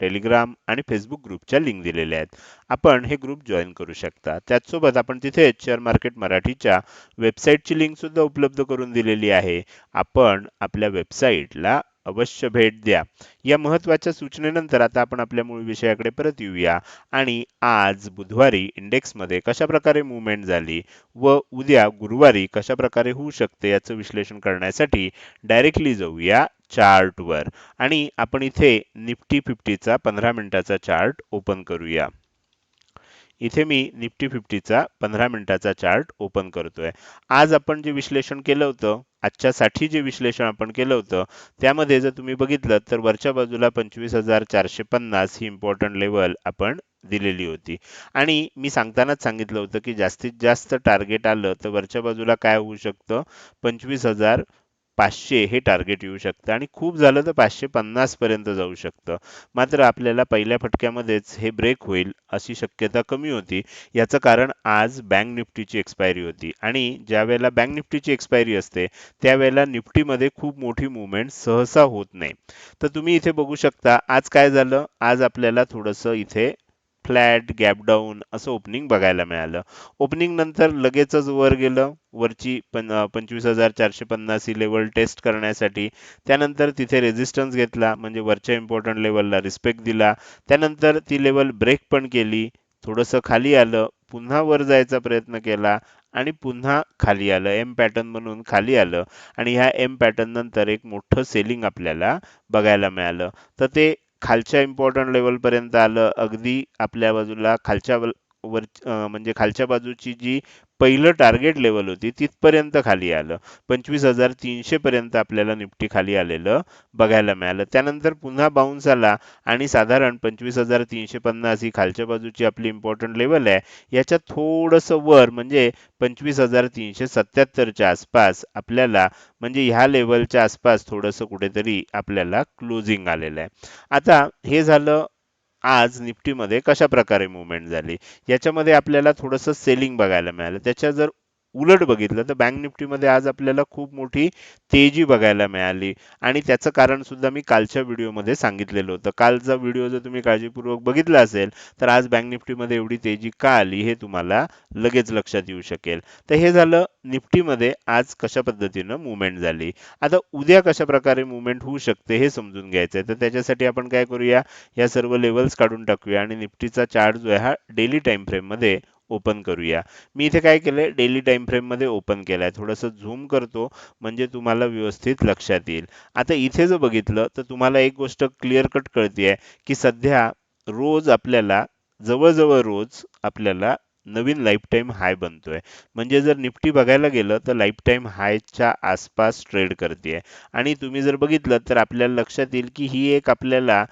Telegram आणि Facebook ग्रुपच्या link दिलेल्या आहेत. आपण हे ग्रुप जॉईन करू शकता. त्याचसोबत आपण तिथे शेअर मार्केट मराठीच्या वेबसाईटची लिंक सुद्धा उपलब्ध करून दिलेली आहे. आपण आपल्या वेबसाईटला अवश्य भेट द्या. या महत्त्वाच्या सूचनेनंतर आता आपण आपल्या मूळ विषयाकडे परत येऊया. आणि आज बुधवारी इंडेक्समध्ये कशाप्रकारे मुवमेंट झाली व उद्या गुरुवारी कशा प्रकारे होऊ शकते याचं विश्लेषण करण्यासाठी डायरेक्टली जाऊया चार्टवर. आणि आपण इथे निफ्टी फिफ्टीचा पंधरा मिनिटाचा चार्ट ओपन करूया. इथे मी निफ्टी फिफ्टीचा पंधरा मिनिटाचा चार्ट ओपन करतोय. आज आपण जे विश्लेषण केलं होतं आजच्यासाठी जे विश्लेषण आपण केलं होतं त्यामध्ये जर तुम्ही बघितलं तर वरच्या बाजूला पंचवीस हजार चारशे पन्नास ही इम्पॉर्टंट लेवल आपण दिलेली होती. आणि मी सांगतानाच सांगितलं होतं की जास्तीत जास्त टार्गेट आलं तर वरच्या बाजूला काय होऊ शकतं? पंचवीस हजार पाचशे हे टार्गेट येऊ शकतं आणि खूप झालं तर पाचशे पन्नासपर्यंत जाऊ शकतं. मात्र आपल्याला पहिल्या फटक्यामध्येच हे ब्रेक होईल अशी शक्यता कमी होती. याचं कारण आज बँक निफ्टीची एक्सपायरी होती आणि ज्या वेळेला बँक निफ्टीची एक्सपायरी असते त्यावेळेला निफ्टीमध्ये खूप मोठी मुवमेंट सहसा होत नाही. तर तुम्ही इथे बघू शकता आज काय झालं? आज आपल्याला थोडंसं इथे फ्लॅट गॅप डाऊन असं ओपनिंग बघायला मिळालं. ओपनिंग नंतर लगेचच वर गेलं. वरची पण पंचवीस हजार चारशे पन्नास ही लेवल टेस्ट करण्यासाठी. त्यानंतर तिथे रेजिस्टन्स घेतला म्हणजे वरच्या इम्पॉर्टंट लेवलला रिस्पेक्ट दिला. त्यानंतर ती लेवल ब्रेक पण केली. थोडंसं खाली आलं. पुन्हा वर जायचा प्रयत्न केला आणि पुन्हा खाली आलं. एम पॅटर्न म्हणून खाली आलं. आणि ह्या एम पॅटर्न नंतर एक मोठं सेलिंग आपल्याला बघायला मिळालं. तर ते खालच्या इम्पॉर्टंट लेवलपर्यंत आलं अगदी आपल्या बाजूला खालच्या वर म्हणजे खालच्या बाजूची जी पहिलं टार्गेट लेवल होती तिथपर्यंत खाली आलं. पंचवीस हजार तीनशेपर्यंत आपल्याला निफ्टी खाली आलेलं बघायला मिळालं. त्यानंतर पुन्हा बाउन्स आला आणि साधारण पंचवीस हजार तीनशे पन्नास ही खालच्या बाजूची आपली इम्पॉर्टंट लेवल आहे. याच्या थोडंसं वर म्हणजे पंचवीस हजार तीनशे सत्याहत्तरच्या आसपास आपल्याला म्हणजे ह्या लेवलच्या आसपास थोडंसं कुठेतरी आपल्याला क्लोजिंग आलेलं आहे. आता हे झालं आज निफ्टीमध्ये कशा प्रकारे मुवमेंट झाली? याच्यामध्ये आपल्याला थोडंसं सेलिंग बघायला मिळालं. त्याच्या जर उलट बघितलं तर बँक निफ्टीमध्ये आज आपल्याला खूप मोठी तेजी बघायला मिळाली. आणि त्याचं कारण सुद्धा मी कालच्या व्हिडिओमध्ये सांगितलेलं होतं. कालचा व्हिडिओ जर तुम्ही काळजीपूर्वक बघितला असेल तर आज बँक निफ्टीमध्ये एवढी तेजी का आली हे तुम्हाला लगेच लक्षात येऊ शकेल. तर हे झालं निफ्टीमध्ये आज कशा पद्धतीनं मुवमेंट झाली. आता उद्या कशा प्रकारे मुवमेंट होऊ शकते हे समजून घ्यायचं आहे. तर त्याच्यासाठी आपण काय करूया? या सर्व लेवल्स काढून टाकूया. आणि निफ्टीचा चार्ट जो आहे हा डेली टाइम फ्रेममध्ये ओपन करूया. मी इथे काय केलंय डेली टाईम फ्रेममध्ये ओपन केलाय. थोडंसं झूम करतो म्हणजे तुम्हाला व्यवस्थित लक्षात येईल. आता इथे जर बघितलं तर तुम्हाला एक गोष्ट क्लिअर कट कळते की सध्या रोज आपल्याला जवळजवळ रोज आपल्याला नवीन लाईफ टाईम हाय बनतोय. म्हणजे जर निफ्टी बघायला गेलं तर लाईफ टाईम हायच्या आसपास ट्रेड करते आणि तुम्ही जर बघितलं तर आपल्याला लक्षात येईल की ही एक आपल्याला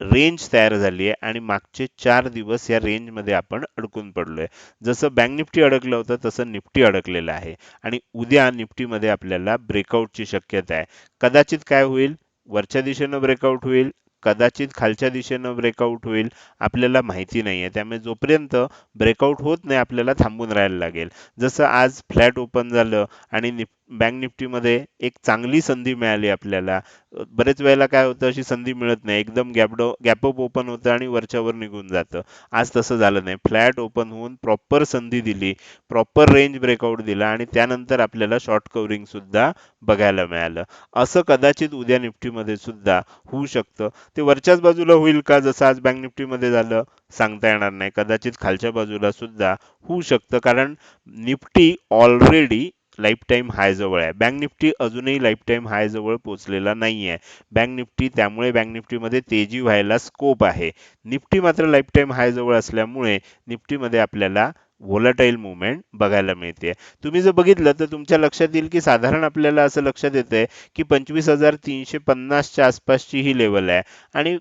रेंज तयार झाली आहे आणि मागचे चार दिवस या रेंजमध्ये आपण अडकून पडलोय. जसं बँक निफ्टी अडकलं होतं तसं निफ्टी अडकलेलं आहे. आणि उद्या निफ्टीमध्ये आपल्याला ब्रेकआउटची शक्यता आहे. कदाचित काय होईल? वरच्या दिशेनं ब्रेकआउट होईल कदाचित खालच्या दिशेनं ब्रेकआउट होईल आपल्याला माहिती नाही आहे त्यामुळे जोपर्यंत ब्रेकआउट होत नाही आपल्याला थांबून राहायला लागेल. जसं आज फ्लॅट ओपन झालं आणि निफ बँक निफ्टीमध्ये एक चांगली संधी मिळाली आपल्याला. बरेच वेळेला काय होतं अशी संधी मिळत नाही. एकदम गॅपडो गॅपअप ओपन होतं आणि वरच्यावर निघून जातं. आज तसं झालं नाही. फ्लॅट ओपन होऊन प्रॉपर संधी दिली प्रॉपर रेंज ब्रेकआउट दिला आणि त्यानंतर आपल्याला शॉर्ट कव्हरिंग सुद्धा बघायला मिळालं. असं कदाचित उद्या निफ्टीमध्ये सुद्धा होऊ शकतं. ते वरच्याच बाजूला होईल का? जसं आज बँक निफ्टीमध्ये झालं सांगता येणार नाही. कदाचित खालच्या बाजूला सुद्धा होऊ शकतं. कारण Nifty already life time high जवळ आहे. बँक निफ्टी अजूनही लाईफ टाईम हाय जवळ पोहोचलेला नाही आहे बँक निफ्टी त्यामुळे बँक निफ्टीमध्ये तेजी व्हायला स्कोप आहे. निफ्टी मात्र लाईफ टाईम हाय जवळ असल्यामुळे निफ्टीमध्ये आपल्याला व्होलाटाईल मुवमेंट बघायला मिळते. तुम्ही जर बघितलं तर तुमच्या लक्षात येईल की साधारण आपल्याला असं लक्षात येतंय की पंचवीस हजार तीनशे पन्नासच्या आसपासची ही लेवल आहे आणि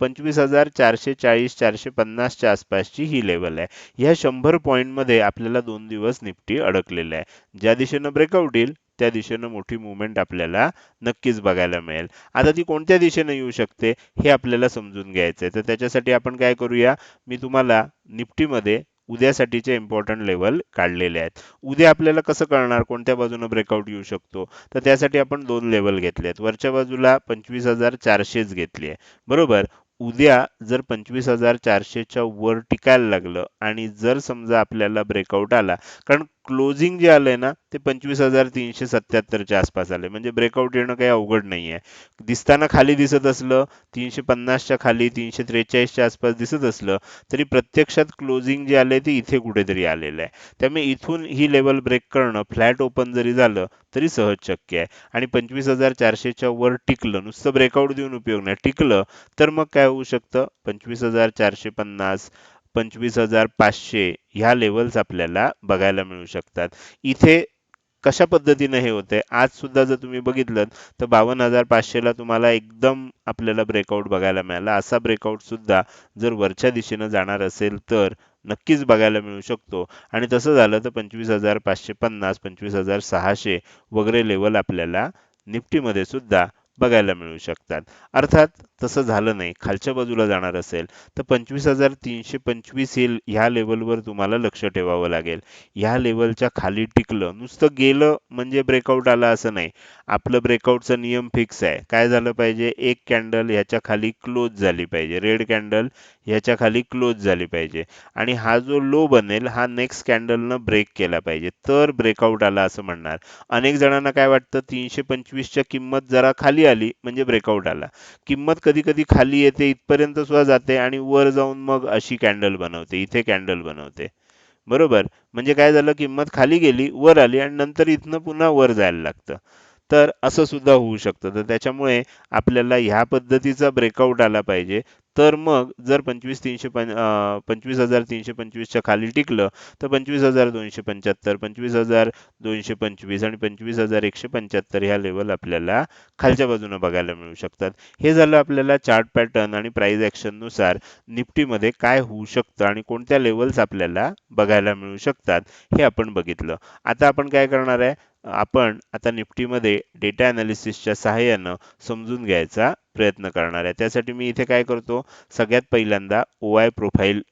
पंचवीस हजार चारशे चाळीस चारशे पन्नासच्या आसपासची ही लेवल आहे. ह्या शंभर पॉईंटमध्ये आपल्याला दोन दिवस निफ्टी अडकलेल्या आहे. ज्या दिशेनं ब्रेकआउट येईल त्या दिशेनं मोठी मुवमेंट आपल्याला नक्कीच बघायला मिळेल. आता ती कोणत्या दिशेनं येऊ शकते हे आपल्याला समजून घ्यायचं आहे तर त्याच्यासाठी आपण काय करूया मी तुम्हाला निफ्टीमध्ये उद्यासाठीचे इम्पॉर्टंट लेवल काढलेले आहेत. उद्या आपल्याला कसं कळणार? कोणत्या बाजूनं ब्रेकआउट येऊ शकतो? तर त्यासाठी आपण दोन लेवल घेतले आहेत. वरच्या बाजूला पंचवीस हजार चारशेच घेतली आहे. बरोबर? उद्या जर पंचवीस हजार चारशेच्या वर टिकायला लागलं आणि जर समजा आपल्याला ब्रेकआउट आला कारण क्लोजिंग जे आलंय ना ते पंचवीस हजार तीनशे सत्याहत्तरच्या आसपास आले म्हणजे ब्रेकआउट येणं काही अवघड नाही आहे दिसताना खाली दिसत असलं तीनशे पन्नासच्या खाली तीनशे त्रेचाळीसच्या आसपास दिसत असलं तरी प्रत्यक्षात क्लोजिंग जे आले ते इथे कुठेतरी आलेलं आहे. त्यामुळे इथून ही लेवल ब्रेक करणं फ्लॅट ओपन जरी झालं तरी सहज शक्य आहे. आणि पंचवीस हजार चारशेच्या वर टिकलं नुसतं ब्रेकआउट देऊन उपयोग नाही. टिकलं तर मग काय होऊ शकतं? पंचवीस हजार चारशे पन्नास पंचवीस हजार पाचशे ह्या लेवल्स आपल्याला बघायला मिळू शकतात. इथे कशा पद्धतीने हे होते आज सुद्धा जर तुम्ही बघितलं तर बावन्न हजार पाचशेला तुम्हाला एकदम आपल्याला ब्रेकआउट बघायला मिळाला. असा ब्रेकआउट सुद्धा जर वरच्या दिशेनं जाणार असेल तर नक्कीच बघायला मिळू शकतो. आणि तसं झालं तर पंचवीस हजार पाचशे पन्नास पंचवीस हजार सहाशे वगैरे लेवल आपल्याला निफ्टीमध्ये सुद्धा बघायला मिळू शकतात. अर्थात तसं झालं नाही. खालच्या बाजूला जाणार असेल तर पंचवीस हजार तीनशे पंचवीस हे ह्या लेवलवर तुम्हाला लक्ष ठेवावं लागेल. ह्या लेवलच्या खाली टिकलं नुसतं गेलं म्हणजे ब्रेकआउट आला असं नाही. आपलं ब्रेकआउटचा नियम फिक्स आहे. काय झालं पाहिजे? एक कॅन्डल ह्याच्या खाली क्लोज झाली पाहिजे. रेड कॅन्डल ह्याच्या खाली क्लोज झाली पाहिजे. आणि हा जो लो बनेल हा नेक्स्ट कॅन्डलनं ब्रेक केला पाहिजे. तर ब्रेकआउट आला असं म्हणणार. अनेक जणांना काय वाटतं? तीनशे पंचवीसच्या किंमत जरा खाली आली म्हणजे ब्रेकआउट आला. किंमत कधी कधी खाली येते इथपर्यंत सुद्धा जाते आणि वर जाऊन मग अशी कॅन्डल बनवते इथे कॅन्डल बनवते. बरोबर? म्हणजे काय झालं किंमत खाली गेली वर आली आणि नंतर इथनं पुन्हा वर जायला लागतं. तर असं सुद्धा होऊ शकतं. तर त्याच्यामुळे आपल्याला ह्या पद्धतीचा ब्रेकआउट आला पाहिजे. तर मग जर पंचवीस तीनशे पं पंचवीस हजार तीनशे पंचवीसच्या खाली टिकलं तर पंचवीस हजार दोनशे पंच्याहत्तर पंचवीस हजार दोनशे पंचवीस आणि पंचवीस हजार एकशे पंच्याहत्तर ह्या लेवल आपल्याला खालच्या बाजूनं बघायला मिळू शकतात. हे झालं आपल्याला चार्ट पॅटर्न आणि प्राईज ॲक्शननुसार निफ्टीमध्ये काय होऊ शकतं आणि कोणत्या लेवल्स आपल्याला बघायला मिळू शकतात हे आपण बघितलं. आता आपण काय करणार आहे? आपण आता निफ्टीमध्ये डेटा अनालिसिसच्या सहाय्यानं समजून घ्यायचा प्रयत्न करणार आहे. त्यासाठी मी इथे काय करतो सगळ्यात पहिल्यांदा ओ आय प्रोफाईल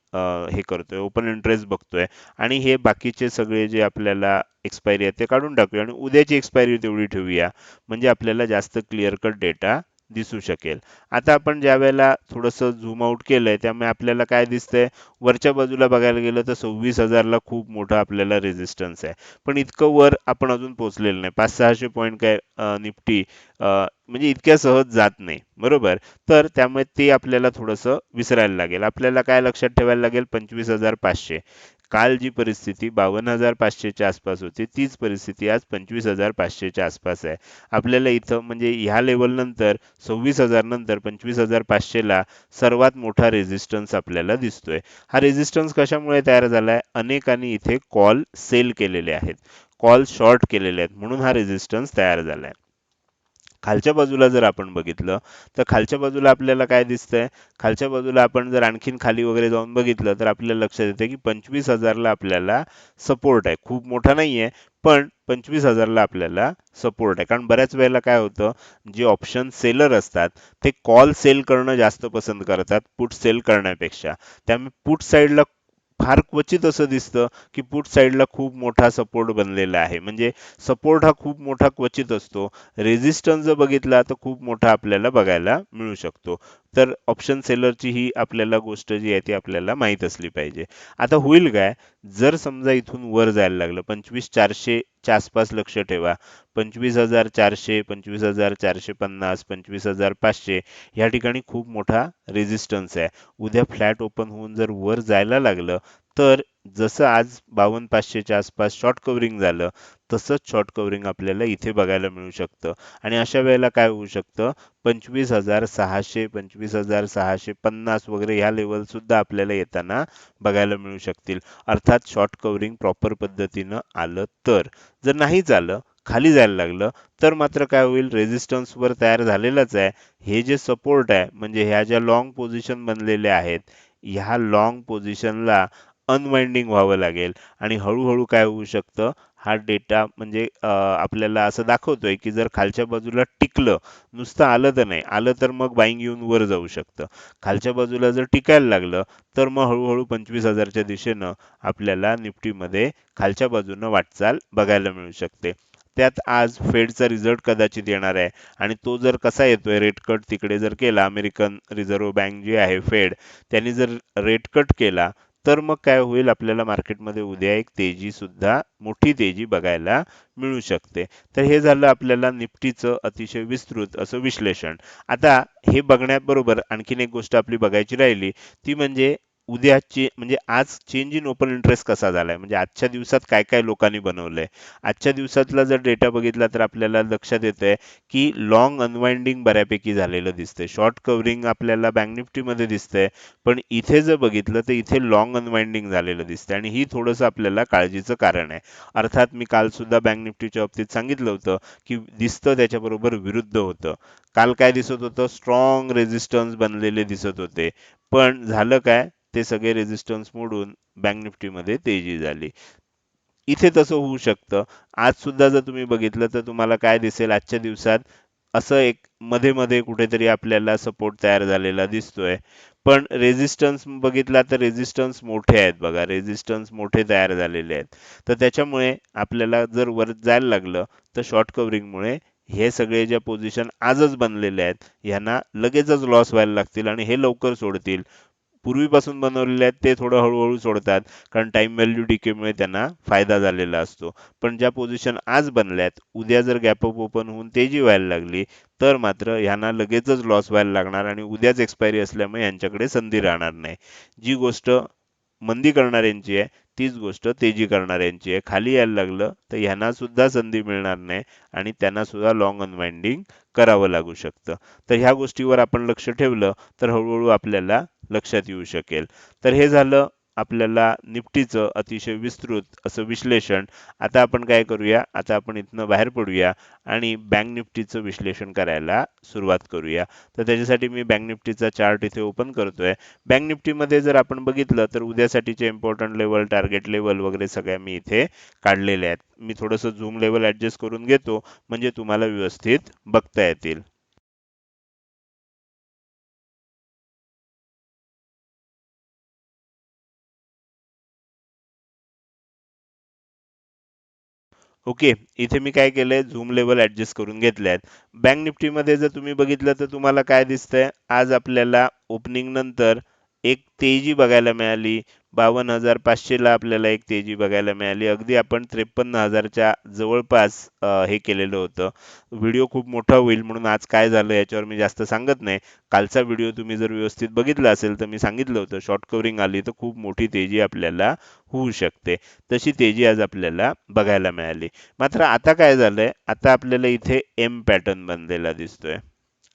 हे करतोय. ओपन इंटरेस्ट बघतोय. आणि हे बाकीचे सगळे जे आपल्याला एक्सपायरी आहे ते काढून टाकूया. आणि उद्याची एक्सपायरी तेवढी ठेवूया. म्हणजे आपल्याला जास्त क्लिअर कट डेटा दिसू शकेल. आता आपण ज्या वेळेला थोडंसं झूम आउट केलंय त्यामुळे आपल्याला काय दिसतंय? वरच्या बाजूला बघायला गेलं तर सव्वीस हजारला खूप मोठा आपल्याला रेझिस्टन्स आहे. पण इतकं वर आपण अजून पोहोचलेलं नाही. पाच सहाशे पॉईंट काय निफ्टी म्हणजे इतक्या सहज जात नाही. बरोबर? तर त्यामुळे ते आपल्याला थोडंसं विसरायला लागेल. आपल्याला काय लक्षात ठेवायला लागेल? पंचवीस हजार पाचशे. काल जी परिस्थिती बावन्न हजार पाचशेच्या आसपास होती तीच परिस्थिती आज पंचवीस हजार पाचशेच्या आसपास आहे. आपल्याला इथं म्हणजे ह्या लेवल नंतर सव्वीस हजार नंतर पंचवीस हजार पाचशेला सर्वात मोठा रेझिस्टन्स आपल्याला दिसतोय. हा रेझिस्टन्स कशामुळे तयार झाला आहे अनेकांनी इथे कॉल सेल केलेले आहेत. कॉल शॉर्ट केलेले आहेत. म्हणून हा रेझिस्टन्स तयार झालाय. खालच्या बाजूला जर आपण बघितलं तर खालच्या बाजूला आपल्याला काय दिसतंय? खालच्या बाजूला आपण जर आणखीन खाली वगैरे जाऊन बघितलं तर आपल्याला लक्षात येतं की पंचवीस हजारला आपल्याला सपोर्ट आहे. खूप मोठा नाही आहे पण पंचवीस हजारला आपल्याला सपोर्ट आहे. कारण बऱ्याच वेळेला काय होतं जे ऑप्शन सेलर असतात ते कॉल सेल करणं जास्त पसंत करतात पुट सेल करण्यापेक्षा. त्यामुळे पुट साईडला फार क्वचित असं दिसतं की पुट साईडला खूप मोठा सपोर्ट बनलेला आहे. म्हणजे सपोर्ट हा खूप मोठा क्वचित असतो. रेझिस्टन्स जर बघितला तर खूप मोठा आपल्याला बघायला मिळू शकतो. तर ऑप्शन सेलरची ही आपल्याला गोष्ट जी आहे ती आपल्याला माहीत असली पाहिजे. आता होईल काय? जर समजा इथून वर जायला लागलं पंचवीस चारशेच्या आसपास लक्ष ठेवा. पंचवीस हजार चारशे पंचवीस हजार चारशे पन्नास पंचवीस हजार पाचशे या ठिकाणी खूप मोठा रेझिस्टन्स आहे. उद्या फ्लॅट ओपन होऊन जर वर जायला लागलं तर जसं आज बावन्न पाचशेच्या आसपास शॉर्ट कव्हरिंग झालं तसंच शॉर्ट कव्हरिंग आपल्याला इथे बघायला मिळू शकतं. आणि अशा वेळेला काय होऊ शकतं? पंचवीस हजार सहाशे पंचवीस हजार सहाशे पन्नास वगैरे ह्या लेवल सुद्धा आपल्याला येताना बघायला मिळू शकतील. अर्थात शॉर्ट कव्हरिंग प्रॉपर पद्धतीनं आलं तर. जर नाही झालं खाली जायला लागलं तर मात्र काय होईल? रेझिस्टन्सवर तयार झालेलाच आहे. हे जे सपोर्ट आहे म्हणजे ह्या ज्या लॉंग पोझिशन बनलेल्या आहेत ह्या लॉंग पोझिशनला अनवाइंडिंग व्हावं लागेल. आणि हळूहळू काय होऊ शकतं हा डेटा म्हणजे आपल्याला असं दाखवतोय की जर खालच्या बाजूला टिकलं नुसतं आलं तर नाही आलं तर मग बाईंग येऊन वर जाऊ शकतं. खालच्या बाजूला जर टिकायला लागलं तर मग हळूहळू पंचवीस हजारच्या दिशेनं आपल्याला निफ्टीमध्ये खालच्या बाजूनं वाटचाल बघायला मिळू शकते. त्यात आज फेडचा रिझल्ट कदाचित येणार आहे. आणि तो जर कसा येतोय रेट कट तिकडे जर केला अमेरिकन रिझर्व्ह बँक जी आहे फेड त्यांनी जर रेट कट केला तर मग काय होईल? आपल्याला मार्केटमध्ये उद्या एक तेजी सुद्धा मोठी तेजी बघायला मिळू शकते. तर हे झालं आपल्याला निफ्टीचं अतिशय विस्तृत असं विश्लेषण. आता हे बघण्याबरोबर आणखीन एक गोष्ट आपली बघायची राहिली ती म्हणजे उद्या उद्याची म्हणजे आज चेंज इन ओपन इंटरेस्ट कसा झालाय? म्हणजे आजच्या दिवसात काय काय लोकांनी बनवलंय? आजच्या दिवसातला जर डेटा बघितला तर आपल्याला लक्षात येतंय की लॉंग अनवाइंडिंग बऱ्यापैकी झालेलं दिसतंय. शॉर्ट कव्हरिंग आपल्याला बँक निफ्टीमध्ये दिसतंय. पण इथे जर बघितलं तर इथे लॉंग अनवाइंडिंग झालेलं दिसतंय आणि ही थोडंसं आपल्याला काळजीचं कारण आहे. अर्थात मी काल सुद्धा बँक निफ्टीच्या बाबतीत सांगितलं होतं की दिसतं त्याच्याबरोबर विरुद्ध होतं. काल काय दिसत होतं? स्ट्रॉंग रेझिस्टन्स बनलेले दिसत होते. पण झालं काय? ते सगळे रेझिस्टन्स मोडून बँक निफ्टीमध्ये तेजी झाली. इथे तसं होऊ शकतं. आज सुद्धा जर तुम्ही बघितलं तर तुम्हाला काय दिसेल आजच्या दिवसात? असं एक मध्ये मध्ये कुठेतरी आपल्याला सपोर्ट तयार झालेला दिसतोय. पण रेझिस्टन्स बघितला तर रेझिस्टन्स मोठे आहेत बघा. रेझिस्टन्स मोठे तयार झालेले आहेत. तर त्याच्यामुळे आपल्याला जर वर जायला लागलं तर शॉर्ट कव्हरिंगमुळे हे सगळे ज्या पोझिशन आजच बनलेले आहेत यांना लगेचच लॉस व्हायला लागतील आणि हे लवकर सोडतील. पूर्वीपासून बनवलेले आहेत ते थोडं हळूहळू सोडतात कारण टाइम व्हॅल्यू डिकेमुळे त्यांना फायदा झालेला असतो. पण ज्या पोझिशन आज बनल्यात उद्या जर गॅप अप ओपन होऊन तेजी व्हायला लागली तर मात्र ह्यांना लगेचच लॉस व्हायला लागणार आणि उद्याच एक्सपायरी असल्यामुळे यांच्याकडे संधी राहणार नाही. जी गोष्ट मंदी करणाऱ्यांची आहे तीच गोष्ट तेजी करणाऱ्यांची आहे. खाली यायला लागलं तर ह्यांना सुद्धा संधी मिळणार नाही आणि त्यांना सुद्धा लॉंग अनवाइंडिंग करावं लागू शकतं. तर ह्या गोष्टीवर आपण लक्ष ठेवलं तर हळूहळू आपल्याला लक्षात येऊ शकेल. तर हे झालं आपल्याला निफ्टीचं अतिशय विस्तृत असं विश्लेषण. आता आपण काय करूया? आता आपण इथनं बाहेर पडूया आणि बँक निफ्टीचं विश्लेषण करायला सुरुवात करूया. तर त्याच्यासाठी मी बँक निफ्टीचा चार्ट इथे ओपन करतोय. बँक निफ्टीमध्ये जर आपण बघितलं तर उद्यासाठीचे इम्पॉर्टंट लेवल टार्गेट लेवल वगैरे सगळ्या मी इथे काढलेले आहेत. मी थोडंसं झूम लेवल ॲडजस्ट करून घेतो म्हणजे तुम्हाला व्यवस्थित बघता येतील. ओके इथे मी काय केलंय? झूम लेवल ऍडजस्ट करून घेतले आहेत बँक निफ्टीमध्ये जर तुम्ही बघितलं तर तुम्हाला काय दिसतंय? आज आपल्याला ओपनिंग नंतर एक तेजी बघायला मिळाली. बावन्न हजार पाचशेला आपल्याला एक तेजी बघायला मिळाली. अगदी आपण त्रेपन्न हजारच्या जवळपास हे केलेलं होतं. व्हिडिओ खूप मोठा होईल म्हणून आज काय झालं याच्यावर मी जास्त सांगत नाही. कालचा व्हिडिओ तुम्ही जर व्यवस्थित बघितला असेल तर मी सांगितलं होतं शॉर्ट कवरिंग आली तर खूप मोठी तेजी आपल्याला होऊ शकते. तशी तेजी आज आपल्याला बघायला मिळाली. मात्र आता काय झालंय? आता आपल्याला इथे एम पॅटर्न बनलेला दिसतोय.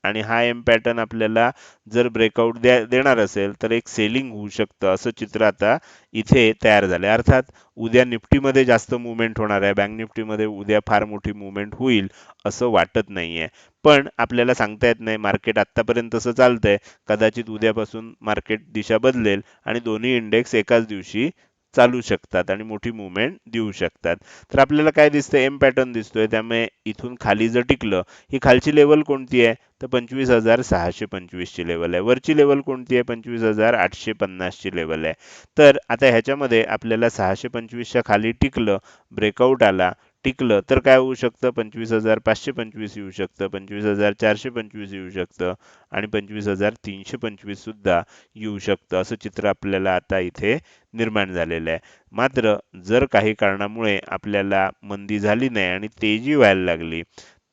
आणि हा एम पॅटर्न आपल्याला जर ब्रेकआउट द्या देणार असेल तर एक सेलिंग होऊ शकतं. असं चित्र आता इथे तयार झालंय. अर्थात उद्या निफ्टीमध्ये जास्त मुवमेंट होणार आहे. बँक निफ्टीमध्ये उद्या फार मोठी मुवमेंट होईल असं वाटत नाहीये. पण आपल्याला सांगता येत नाही मार्केट आतापर्यंत तसं चालतंय. कदाचित उद्यापासून मार्केट दिशा बदलेल आणि दोन्ही इंडेक्स एकाच दिवशी चालू शकतात आणि मोठी मुवमेंट देऊ शकतात. तर आपल्याला काय दिसतंय? एम पॅटर्न दिसतोय. त्यामुळे इथून खाली जर टिकलं ही खालची लेवल कोणती आहे? तर पंचवीस हजार सहाशे पंचवीसची लेवल आहे. वरची लेवल कोणती आहे? पंचवीस हजार आठशे पन्नासची लेवल आहे. तर आता ह्याच्यामध्ये आपल्याला सहाशे पंचवीसच्या खाली टिकलं ब्रेकआउट आला टिकलं तर काय होऊ शकतं? पंचवीस हजार पाचशे पंचवीस येऊ शकतं पंचवीस हजार चारशे पंचवीस येऊ शकतं आणि पंचवीस हजार तीनशे पंचवीस सुद्धा येऊ शकतं. असं चित्र आपल्याला आता इथे निर्माण झालेलं आहे. मात्र जर काही कारणामुळे आपल्याला मंदी झाली नाही आणि तेजी व्हायला लागली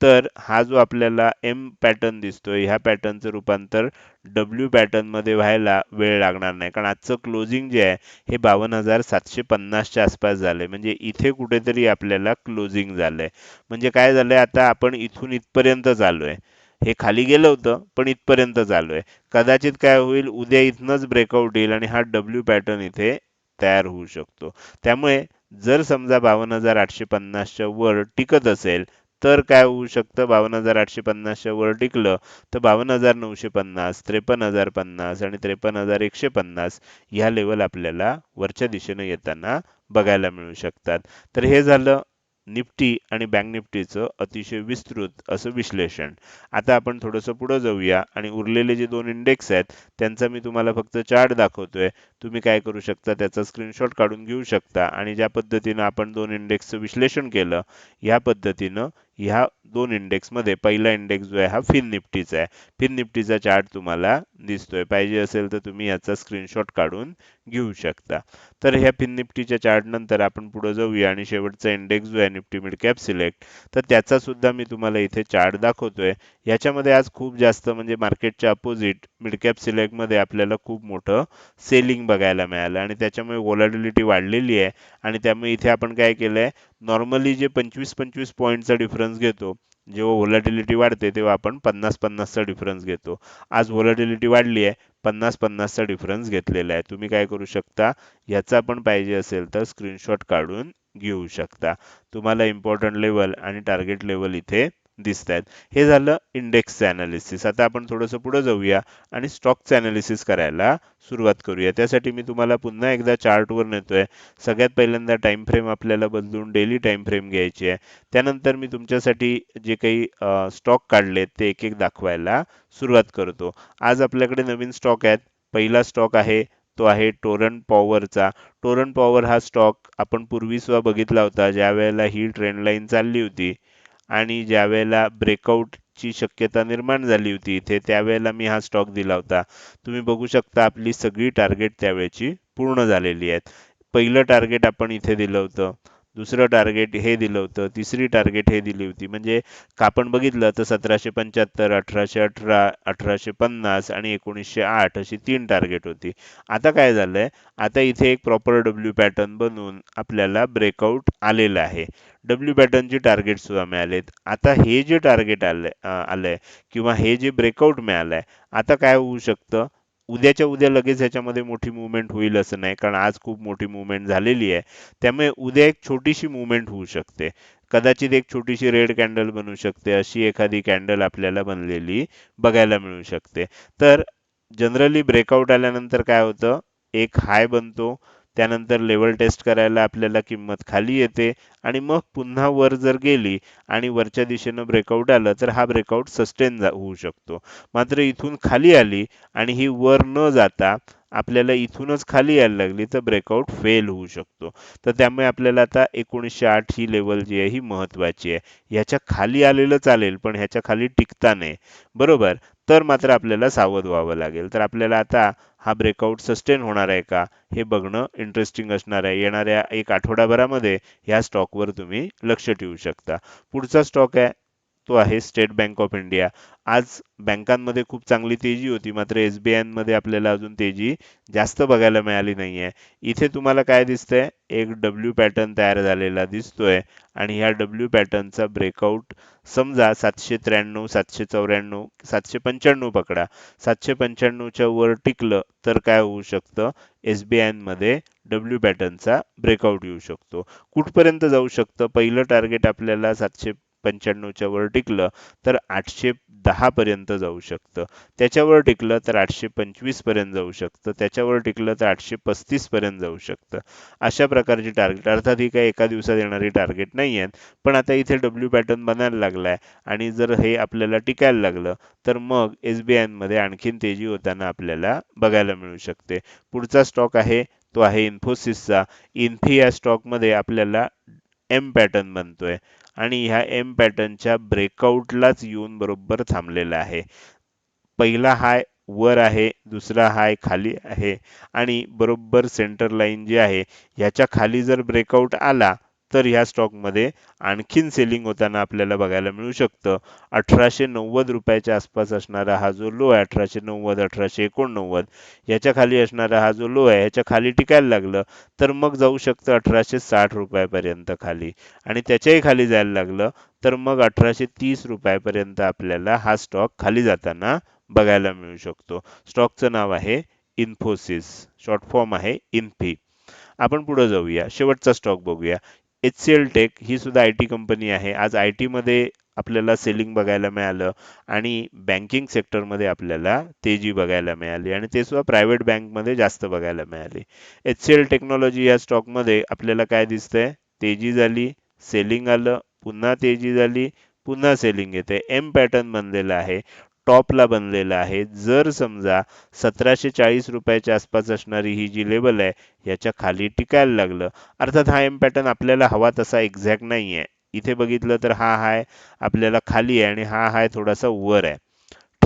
तर हा जो आपल्याला एम पॅटर्न दिसतोय ह्या पॅटर्नचं रूपांतर डब्ल्यू पॅटर्नमध्ये व्हायला वेळ लागणार नाही. कारण आजचं क्लोजिंग जे आहे हे बावन्न हजार सातशे पन्नासच्या आसपास झालंय. म्हणजे इथे कुठेतरी आपल्याला क्लोजिंग झालंय. म्हणजे काय झालंय आता आपण इथून इथपर्यंत चालू आहे हे खाली गेलं होतं पण इथपर्यंत चालू आहे कदाचित काय होईल उद्या इथनंच ब्रेकआउट येईल आणि हा डब्ल्यू पॅटर्न इथे तयार होऊ शकतो. त्यामुळे जर समजा बावन्न हजार आठशे पन्नासच्या वर टिकत असेल तर काय होऊ शकतं? बावन्न हजार आठशे पन्नासच्या वर टिकलं तर बावन्न हजार नऊशे पन्नास त्रेपन्न हजार पन्नास आणि त्रेपन्न हजार एकशे पन्नास ह्या लेवल आपल्याला वरच्या दिशेने येताना बघायला मिळू शकतात. तर हे झालं निफ्टी आणि बँक निफ्टीचं अतिशय विस्तृत असं विश्लेषण. आता आपण थोडंसं पुढं जाऊया आणि उरलेले जे दोन इंडेक्स आहेत त्यांचा मी तुम्हाला फक्त चार्ट दाखवतोय. तुम्ही काय करू शकता? त्याचा स्क्रीनशॉट काढून घेऊ शकता. आणि ज्या पद्धतीनं आपण दोन इंडेक्सचं विश्लेषण केलं या पद्धतीनं ह्या दोन इंडेक्समध्ये पहिला इंडेक्स जो आहे हा फिन निफ्टीचा आहे. फिन निफ्टीचा चार्ट तुम्हाला दिसतोय. पाहिजे असेल तर तुम्ही याचा स्क्रीनशॉट काढून घेऊ शकता. तर ह्या फिन निफ्टीच्या चार्ट नंतर आपण पुढे जाऊया आणि शेवटचा इंडेक्स जो आहे निफ्टी मिड कॅप सिलेक्ट तर त्याचा सुद्धा मी तुम्हाला इथे चार्ट दाखवतोय. याच्यामध्ये आज खूप जास्त म्हणजे मार्केटच्या अपोजिट मिड कॅप सिलेक्टमध्ये आपल्याला खूप मोठं सेलिंग बघायला मिळालं आणि त्याच्यामुळे वॉलॅटिलिटी वाढलेली आहे. आणि त्यामुळे इथे आपण काय केलंय? नॉर्मली जे पंचवीस पंचवीस पॉईंटचा डिफरन्स घेतो. जेव्हा व्होलॅटिलिटी वाढते तेव्हा आपण पन्नास पन्नासचा डिफरन्स घेतो. आज व्होलॅटिलिटी वाढली आहे पन्नास पन्नासचा डिफरन्स घेतलेला आहे. तुम्ही काय करू शकता? याचा पण पाहिजे असेल तर स्क्रीनशॉट काढून घेऊ शकता. तुम्हाला इम्पॉर्टंट लेवल आणि टार्गेट लेवल इथे दिसत आहेत हे झालं इंडेक्सचं अनालिसिस आता आपण थोडंसं पुढे जाऊया आणि स्टॉकचं अनालिसिस करायला सुरुवात करूया. त्यासाठी मी तुम्हाला पुन्हा एकदा चार्टवर नेतोय. सगळ्यात पहिल्यांदा टाइम फ्रेम आपल्याला बदलून डेली टाइम फ्रेम घ्यायची आहे. त्यानंतर मी तुमच्यासाठी जे काही स्टॉक काढले ते एक एक दाखवायला सुरुवात करतो. आज आपल्याकडे नवीन स्टॉक आहेत. पहिला स्टॉक आहे तो आहे टोरन पॉवरचा टोरन पॉवर हा स्टॉक आपण पूर्वी सुद्धा बघितला होता. ज्या वेळेला ही ट्रेंडलाईन चालली होती. आणि ज्यावेळेला ब्रेकआउटची शक्यता निर्माण झाली होती इथे त्यावेळेला मी हा स्टॉक दिला होता. तुम्ही बघू शकता आपली सगळी टार्गेट त्यावेळेची पूर्ण झालेली आहेत. पहिलं टार्गेट आपण इथे दिलं होतं. दुसरं टार्गेट हे दिलं होतं. तिसरी टार्गेट हे दिली होती. म्हणजे आपण बघितलं तर सतराशे पंच्याहत्तर अठराशे अठरा अठराशे पन्नास आणि एकोणीसशे आठ अशी तीन टार्गेट होती. आता काय झालंय? आता इथे एक प्रॉपर डब्ल्यू पॅटर्न बनवून आपल्याला ब्रेकआउट आलेलं आहे. डब्ल्यू पॅटर्नचे टार्गेट सुद्धा मिळालेत. आता हे जे टार्गेट आले आलंय किंवा हे जे ब्रेकआउट मिळालंय आता काय होऊ शकतं? उद्याच्या उद्या लगेच ह्याच्यामध्ये मोठी मुवमेंट होईल असं नाही कारण आज खूप मोठी मुवमेंट झालेली आहे. त्यामुळे उद्या एक छोटीशी मुवमेंट होऊ शकते. कदाचित एक छोटीशी रेड कॅन्डल बनू शकते अशी एखादी कॅन्डल आपल्याला बनलेली बघायला मिळू शकते. तर जनरली ब्रेकआउट आल्यानंतर काय होतं? एक हाय बनतो त्यानंतर लेवल टेस्ट करायला आपल्याला किंमत खाली येते आणि मग पुन्हा वर जर गेली आणि वरच्या दिशेनं ब्रेकआउट आलं तर हा ब्रेकआउट सस्टेन होऊ शकतो. मात्र इथून खाली आली आणि ही वर न जाता आपल्याला इथूनच खाली यायला लागली तर ब्रेकआउट फेल होऊ शकतो. तर त्यामुळे आपल्याला आता एकोणीसशे आठ ही लेवल जी आहे ही महत्वाची आहे. ह्याच्या खाली आलेलं चालेल पण ह्याच्या खाली टिकता नाही बरोबर? तर मात्र आपल्याला सावध व्हावं लागेल. तर आपल्याला आता हा ब्रेकआउट सस्टेन होणार आहे का? हे बघणं इंटरेस्टिंग असणार आहे. येणाऱ्या एक आठवडाभरामध्ये ह्या स्टॉकवर तुम्ही लक्ष ठेवू शकता. पुढचा स्टॉक आहे तो आहे स्टेट बँक ऑफ इंडिया आज बँकांमध्ये खूप चांगली तेजी होती मात्र एस बी मध्ये आपल्याला अजून तेजी जास्त बघायला मिळाली नाहीये. इथे तुम्हाला काय दिसतंय? एक डब्ल्यू पॅटर्न तयार झालेला दिसतोय आणि ह्या डब्ल्यू पॅटर्नचा ब्रेकआउट समजा सातशे त्र्याण्णव सातशे चौऱ्याण्णव सातशे पंच्याण्णव पकडा. सातशे पंच्याण्णवच्या वर टिकलं तर काय होऊ शकतं? एस बी मध्ये डब्ल्यू पॅटर्नचा ब्रेकआउट येऊ शकतो. कुठपर्यंत जाऊ शकतं? पहिलं टार्गेट आपल्याला सातशे पंच्याण्णवच्या वर टिकलं तर आठशे दहा पर्यंत जाऊ शकतं. त्याच्यावर टिकलं तर आठशे पंचवीसपर्यंत जाऊ शकतं. त्याच्यावर टिकलं तर आठशे पस्तीस पर्यंत जाऊ शकतं. अशा प्रकारची टार्गेट अर्थात ही काही एका दिवसात येणारी टार्गेट नाही आहेत पण आता इथे डब्ल्यू पॅटर्न बनायला लागलाय. आणि जर हे आपल्याला टिकायला लागलं तर मग एस बी मध्ये आणखीन तेजी होताना आपल्याला बघायला मिळू शकते. पुढचा स्टॉक आहे तो आहे इन्फोसिसचा इन्फी या स्टॉकमध्ये आपल्याला एम पॅटर्न बनतोय. आणि ह्या एम पॅटर्नच्या ब्रेकआउटलाच येऊन बरोबर थांबलेला आहे. पहिला हाय वर आहे दुसरा हाय खाली आहे आणि बरोबर सेंटर लाईन जी आहे ह्याच्या खाली जर ब्रेकआउट आला तर ह्या स्टॉकमध्ये आणखीन सेलिंग होताना आपल्याला बघायला मिळू शकतं. अठराशे नव्वद रुपयाच्या आसपास असणारा हा जो लो आहे अठराशे नव्वद अठराशे एकोणनव्वद याच्या खाली असणारा हा जो लो आहे ह्याच्या खाली टिकायला लागलं तर मग जाऊ शकतं अठराशे साठ रुपयापर्यंत खाली. आणि त्याच्याही खाली जायला लागलं तर मग अठराशे तीस रुपयापर्यंत आपल्याला हा स्टॉक खाली जाताना बघायला मिळू शकतो. स्टॉकचं नाव आहे इन्फोसिस शॉर्ट फॉर्म आहे इन्फी आपण पुढे जाऊया. शेवटचा स्टॉक बघूया. एच सी एल टेक ही सुद्धा आय टी कंपनी आहे. आज आय टीमध्ये आपल्याला सेलिंग बघायला मिळालं आणि बँकिंग सेक्टरमध्ये आपल्याला तेजी बघायला मिळाली आणि ते सुद्धा प्रायव्हेट बँकमध्ये जास्त बघायला मिळाली. एच सी एल टेक्नॉलॉजी या स्टॉकमध्ये आपल्याला काय दिसतंय? तेजी झाली सेलिंग आलं पुन्हा तेजी झाली पुन्हा सेलिंग येते. एम पॅटर्न बनलेला आहे. टॉपला बनलेला आहे. जर समजा सतराशे चाळीस रुपयाच्या आसपास असणारी ही जी लेवल आहे याच्या खाली टिकायला लागलं. अर्थात हा एम पॅटर्न आपल्याला हवा तसा एक्झॅक्ट नाही आहे इथे बघितलं तर हा हाय आपल्याला खाली आहे आणि हा हाय थोडासा वर आहे.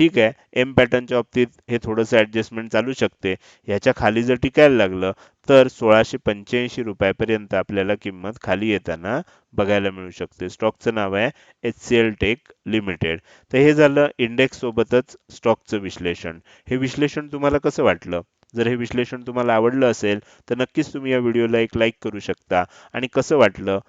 ठीक आहे. एम पॅटर्नच्या बाबतीत हे थोडंसं ॲडजस्टमेंट चालू शकते. ह्याच्या खाली जर टिकायला लागलं तर सोळाशे पंच्याऐंशी रुपयापर्यंत आपल्याला किंमत खाली येताना बघायला मिळू शकते. स्टॉकचं नाव आहे H C L Tech Limited तर हे झालं इंडेक्स सोबतच स्टॉकचं विश्लेषण. हे विश्लेषण तुम्हाला कसं वाटलं? जर हे विश्लेषण तुम्हाला आवडलं असेल तर नक्कीच तुम्ही या व्हिडिओला एक लाईक करू शकता. आणि कसं वाटलं?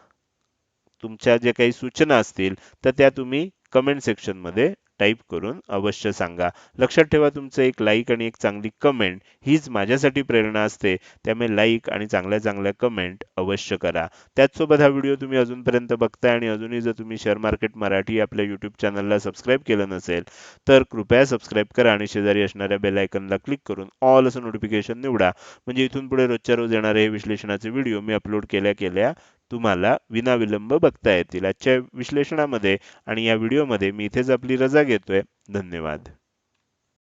तुमच्या ज्या काही सूचना असतील तर त्या तुम्ही कमेंट सेक्शनमध्ये टाईप करून अवश्य सांगा. लक्षात ठेवा तुमचं एक लाईक आणि एक चांगली कमेंट हीच माझ्यासाठी प्रेरणा असते. त्यामुळे लाईक आणि चांगल्या चांगल्या कमेंट अवश्य करा. त्याचसोबत हा व्हिडिओ तुम्ही अजूनपर्यंत बघताय आणि अजूनही जर तुम्ही शेअर मार्केट मराठी आपल्या यूट्यूब चॅनलला सबस्क्राईब केलं नसेल तर कृपया सबस्क्राईब करा आणि शेजारी असणाऱ्या बेल आयकनला क्लिक करून ऑल असं नोटिफिकेशन निवडा. म्हणजे इथून पुढे रोजच्या रोज येणारे हे विश्लेषणाचे व्हिडिओ मी अपलोड केल्या केल्या तुम्हाला विनाविलंब बघता येतील. आजच्या विश्लेषणामध्ये आणि या व्हिडिओमध्ये मी इथेच आपली रजा घेतोय. धन्यवाद.